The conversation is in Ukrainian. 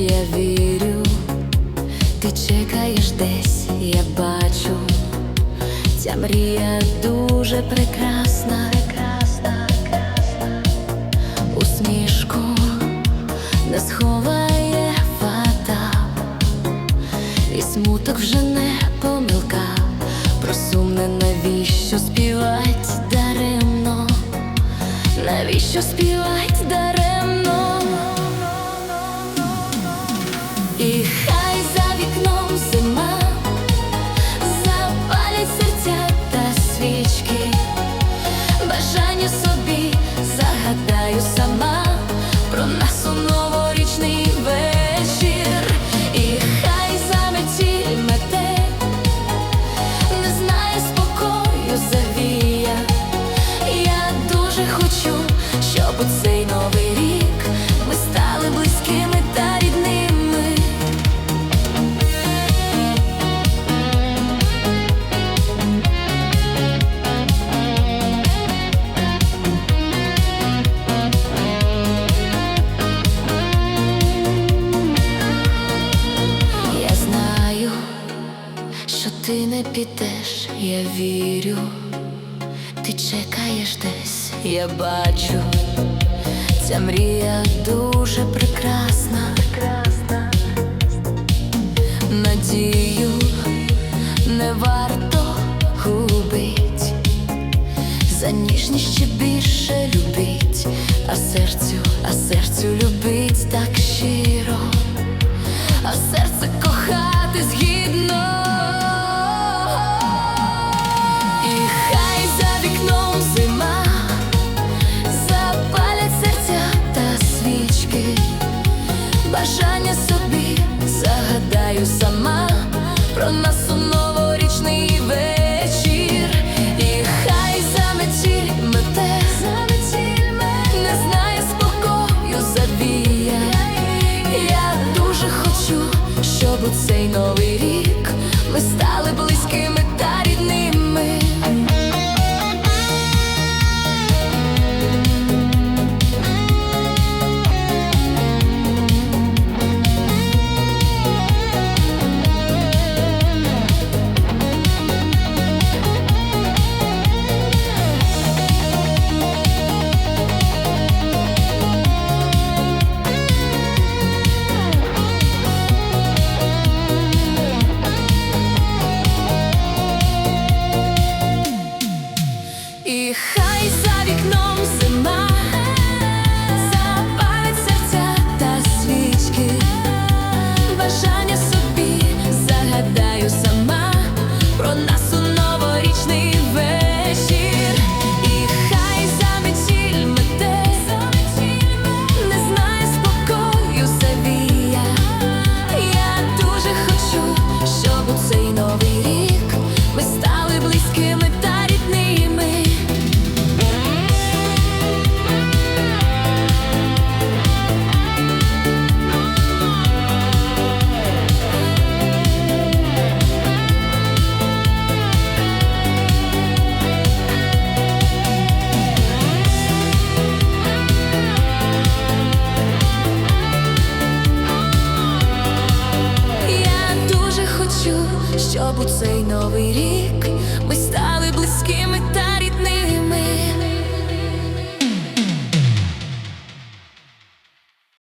я вірю, ти чекаєш десь, я бачу, ця мрія дуже прекрасна, прекрасна, прекрасна. усмішку не сховає фата, і смуток вже не помилка. Про сумне навіщо співать даремно, навіщо співать даремно? Ти не підеш, я вірю, ти чекаєш десь, я бачу, ця мрія дуже прекрасна, прекрасна. Надію не варто губить, за ніжність ще більше любить, а серцю, а серцю любить так щиро. А серце кохати згідно. Бажання собі загадаю сама про нас у новорічний вечір. І хай заметіль мете, не знає спокою завія. Я дуже хочу, щоб у цей новий рік ми стали близькими цей новий рік